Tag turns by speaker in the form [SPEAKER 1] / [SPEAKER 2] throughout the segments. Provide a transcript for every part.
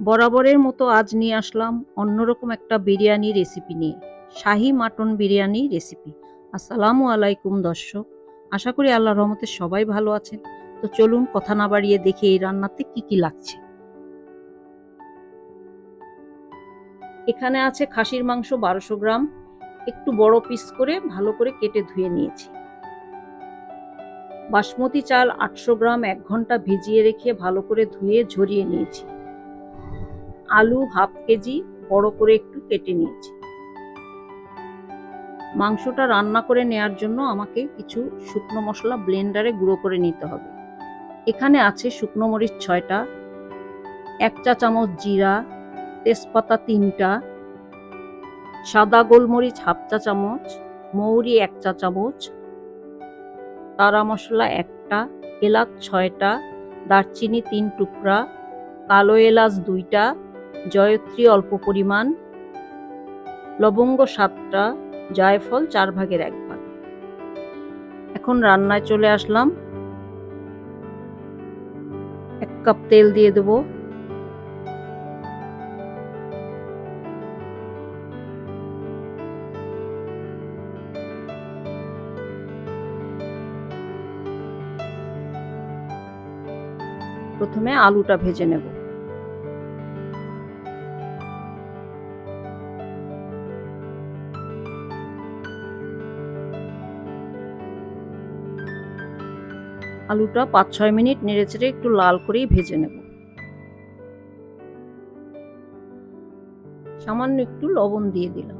[SPEAKER 1] বরাবরের মতো আজ নিয়ে আসলাম অন্যরকম একটা বিরিয়ানি রেসিপি নিয়ে। শাহি মাটন বিরিয়ানি রেসিপি আসসালামু আলাইকুম দর্শক। আশা করি আল্লাহর রহমতে সবাই ভালো আছেন। তো চলুন কথা না বাড়িয়ে দেখি এই রান্নাতে কি কি লাগছে। এখানে আছে খাসির মাংস বারোশো গ্রাম। একটু বড় পিস করে ভালো করে কেটে ধুয়ে নিয়েছি। বাসমতি চাল আটশো গ্রাম এক ঘণ্টা ভিজিয়ে রেখে ভালো করে ধুয়ে ঝরিয়ে নিয়েছি। আলু হাফ কেজি বড় করে একটু কেটে নিয়েছি। মাংসটা রান্না করে নেয়ার জন্য আমাকে কিছু শুকনো মশলা ব্লেন্ডারে গুঁড়ো করে নিতে হবে। এখানে আছে শুকনো মরিচ ছয়টা, এক চা চামচ জিরা, তেজপাতা তিনটা, সাদা গোলমরিচ হাফ চা চামচ, মৌরি এক চা চামচ তারা মশলা একটা, এলাচ ছয়টা, দারচিনি তিন টুকরা, কালো এলাচ দুইটা জয়ত্রী অল্প পরিমাণ, লবঙ্গ সাতটা, জায়ফল চার ভাগের এক ভাগ। এখন রান্নায় চলে আসলাম। এক কাপ তেল দিয়ে দেব। প্রথমে আলুটা ভেজে নেব। আলুটা পাঁচ ছয় মিনিট নেড়েচেড়ে একটু লাল করেই ভেজে নেব। সামান্য একটু লবণ দিয়ে দিলাম।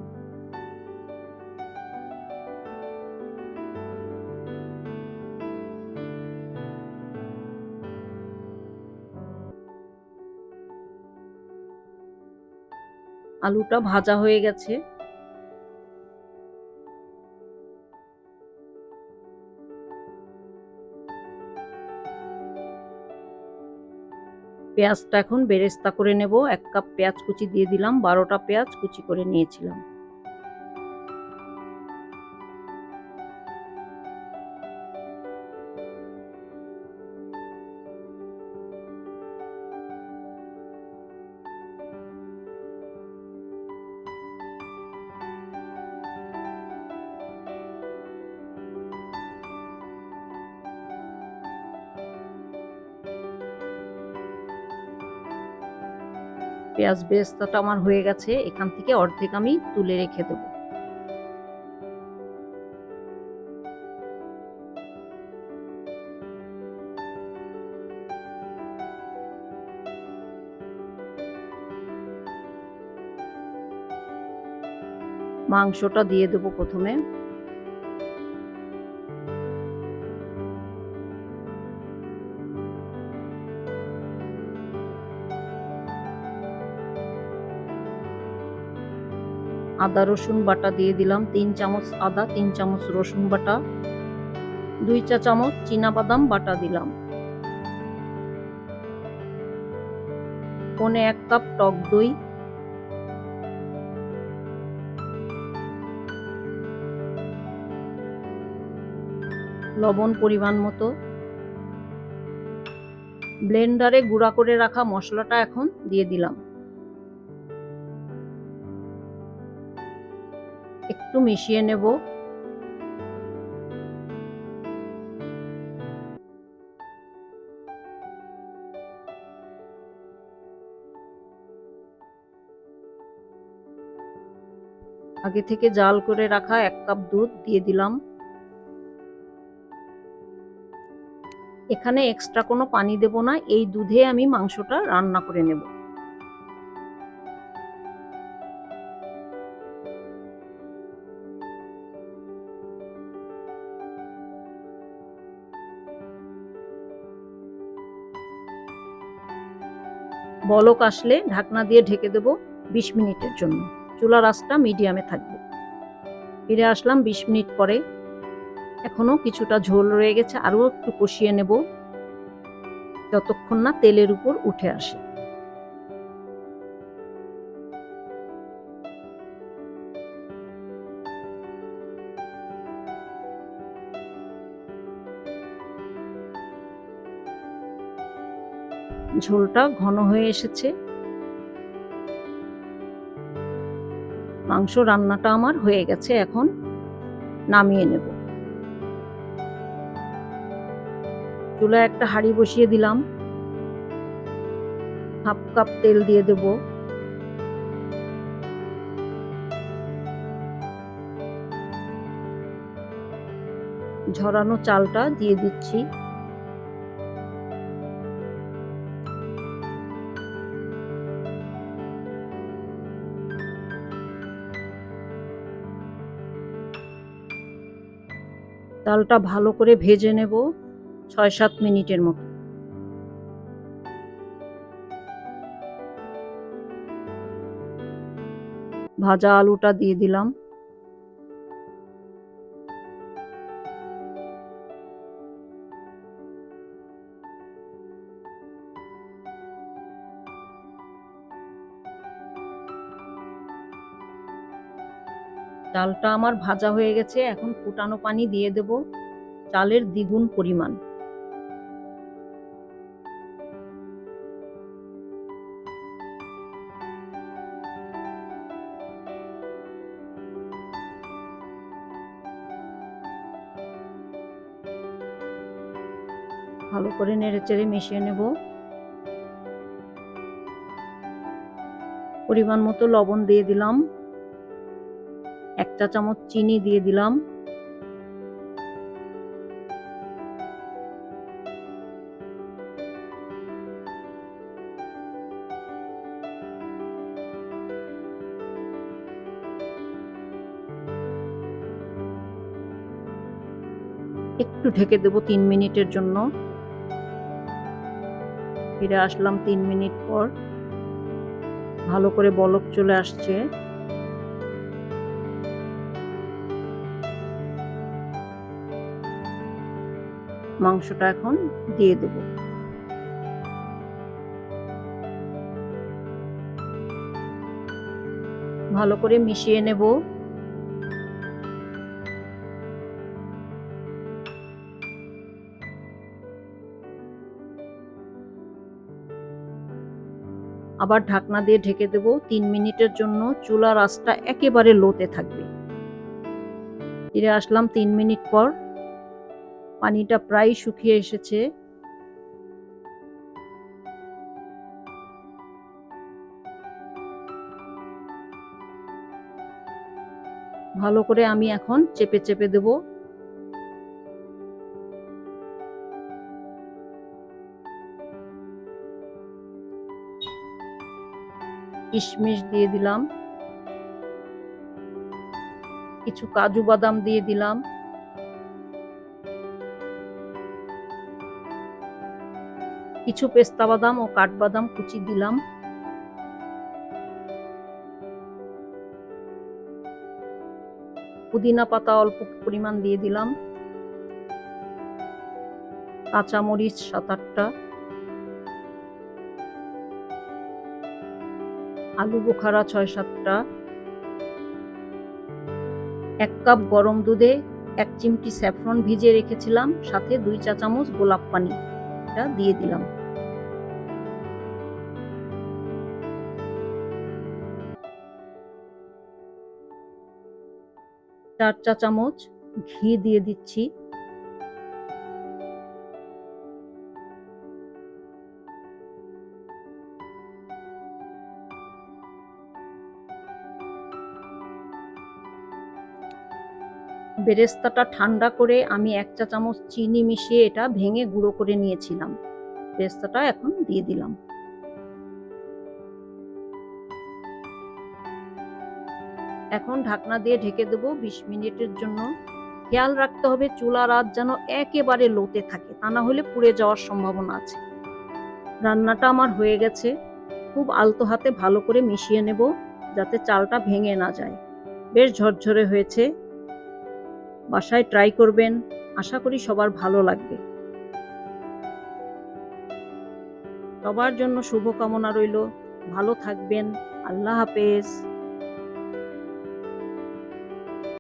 [SPEAKER 1] আলুটা ভাজা হয়ে গেছে। পেঁয়াজটা এখন বেরেস্তা করে নেব। এক কাপ পেঁয়াজ কুচি দিয়ে দিলাম। বারোটা পেঁয়াজ কুচি করে নিয়েছিলাম। পেঁয়াজ বেরেস্তাটা আমার হয়ে গেছে, এখান থেকে অর্ধেক আমি তুলে রেখে দেব। মাংসটা দিয়ে দেবো প্রথমে। আদা, রসুন বাটা দিয়ে দিলাম। তিন চামচ আদা, তিন চামচ রসুন বাটা। দুই চা চামচ বাদাম বাটা দিলাম। পনে এক কাপ টক দই। লবণ পরিমাণ মতো। ব্লেন্ডারে গুঁড়া করে রাখা মশলাটা এখন দিয়ে দিলাম। একটু মিশিয়ে নেব। আগে থেকে জাল করে রাখা এক কাপ দুধ দিয়ে দিলাম। এখানে এক্সট্রা কোনো পানি দেব না, এই দুধে আমি মাংসটা রান্না করে নেব। বলক আসলে ঢাকনা দিয়ে ঢেকে দেব বিশ মিনিটের জন্য। চুলার আঁচটা মিডিয়ামে থাকবে। ফিরে আসলাম বিশ মিনিট পরে। এখনও কিছুটা ঝোল রয়ে গেছে, আরও একটু কষিয়ে নেব। যতক্ষণ না তেলের উপর উঠে আসে। ঝোলটা ঘন হয়ে এসেছে। মাংস রান্নাটা আমার হয়ে গেছে, এখন নামিয়ে নেব। চুলা একটা হাঁড়ি বসিয়ে দিলাম। হাফ কাপ তেল দিয়ে দেব। ঝরানো চালটা দিয়ে দিচ্ছি। চালটা ভালো করে ভেজে নেব ছয় সাত মিনিটের মতো। ভাজা আলুটা দিয়ে দিলাম। চালটা আমার ভাজা হয়ে গেছে, এখন ফুটানো পানি দিয়ে দেব চালের দ্বিগুণ পরিমাণ। ভালো করে নেড়ে চেড়ে মিশিয়ে নেব। পরিমাণ মতো লবণ দিয়ে দিলাম। এক চা চামচ চিনি দিয়ে দিলাম। একটু ঢেকে দেব তিন মিনিটের জন্য। ফিরে আসলাম তিন মিনিট পর। ভালো করে বলক চলে আসছে। মাংসটা এখন দিয়ে দেব। ভালো করে মিশিয়ে নেব। আবার ঢাকনা দিয়ে ঢেকে দেব। তিন মিনিটের জন্য চুলার আঁচটা একেবারে লোতে থাকবে। ফিরে আসলাম তিন মিনিট পর। পানিটা প্রায় শুকিয়ে এসেছে। ভালো করে আমি এখন চেপে চেপে দেব। কিশমিশ দিয়ে দিলাম। কিছু কাজু বাদাম দিয়ে দিলাম। কিছু পেস্তা বাদাম ও কাঠবাদাম কুচি দিলাম। পুদিনা পাতা অল্প পরিমাণ দিয়ে দিলাম। কাঁচামরিচ সাত আটটা। আলু বোখারা ছয় সাতটা। এক কাপ গরম দুধে এক চিমটি স্যাফরন ভিজিয়ে রেখেছিলাম, সাথে দুই চা চামচ গোলাপ পানি। এটা দিয়ে দিলাম। চার চা চামচ ঘি দিয়ে দিচ্ছি। বেরেস্তাটা ঠান্ডা করে আমি এক চা চামচ চিনি মিশিয়ে এটা ভেঙে গুঁড়ো করে নিয়েছিলাম। বেরেস্তাটা এখন দিয়ে দিলাম। এখন ঢাকনা দিয়ে ঢেকে দেবো বিশ মিনিটের জন্য। খেয়াল রাখতে হবে চুলা রাত যেন একেবারে লোতে থাকে, তা না হলে পুড়ে যাওয়ার সম্ভাবনা আছে। রান্নাটা আমার হয়ে গেছে। খুব আলতো হাতে ভালো করে মিশিয়ে নেব যাতে চালটা ভেঙে না যায়। বেশ ঝরঝরে হয়েছে। বাসায় ট্রাই করবেন। আশা করি সবার ভালো লাগবে। সবার জন্য শুভকামনা রইল। ভালো থাকবেন। আল্লাহ হাফেজ।